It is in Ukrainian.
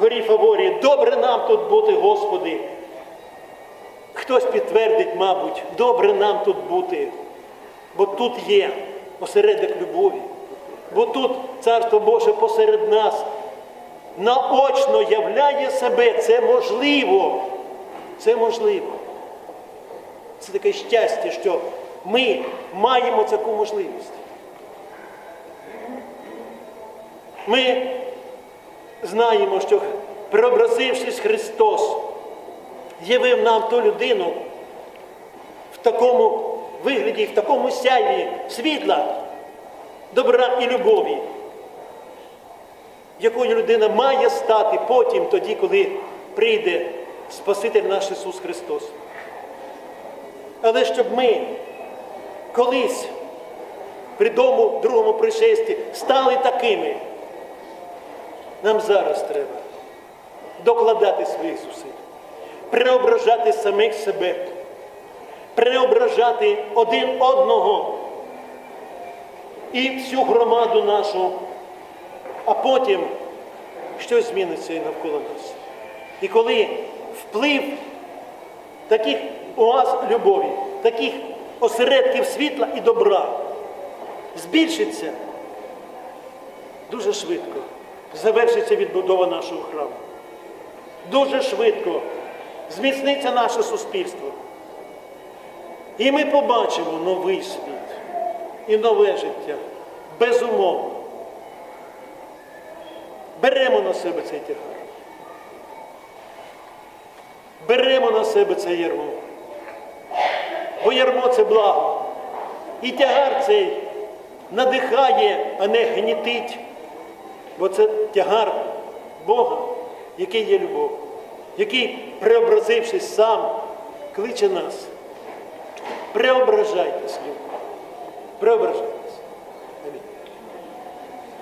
горі Фаворії. Добре нам тут бути, Господи. Хтось підтвердить, мабуть, добре нам тут бути, бо тут є осередок любові, бо тут Царство Боже посеред нас наочно являє себе. Це можливо. Це можливо. Це таке щастя, що ми маємо таку можливість. Ми знаємо, що преобразившись Христос, явив нам ту людину в такому вигляді, в такому сяйві світла, добра і любові, якою людина має стати потім, тоді, коли прийде Спаситель наш Ісус Христос. Але щоб ми колись при тому другому пришесті стали такими, нам зараз треба докладати своїх зусиль, преображати самих себе, преображати один одного і всю громаду нашу, а потім щось зміниться і навколо нас. І коли вплив таких оаз любові, таких осередків світла і добра збільшиться дуже швидко. Завершиться відбудова нашого храму. Дуже швидко зміцниться наше суспільство. І ми побачимо новий світ і нове життя. Безумовно. Беремо на себе цей тягар. Беремо на себе це ярмо. Бо ярмо це благо. І тягар цей надихає, а не гнітить. Бо це тягар Бога, який є любов, який, преобразившись сам, кличе нас. Преображайтесь, люди. Преображайтесь.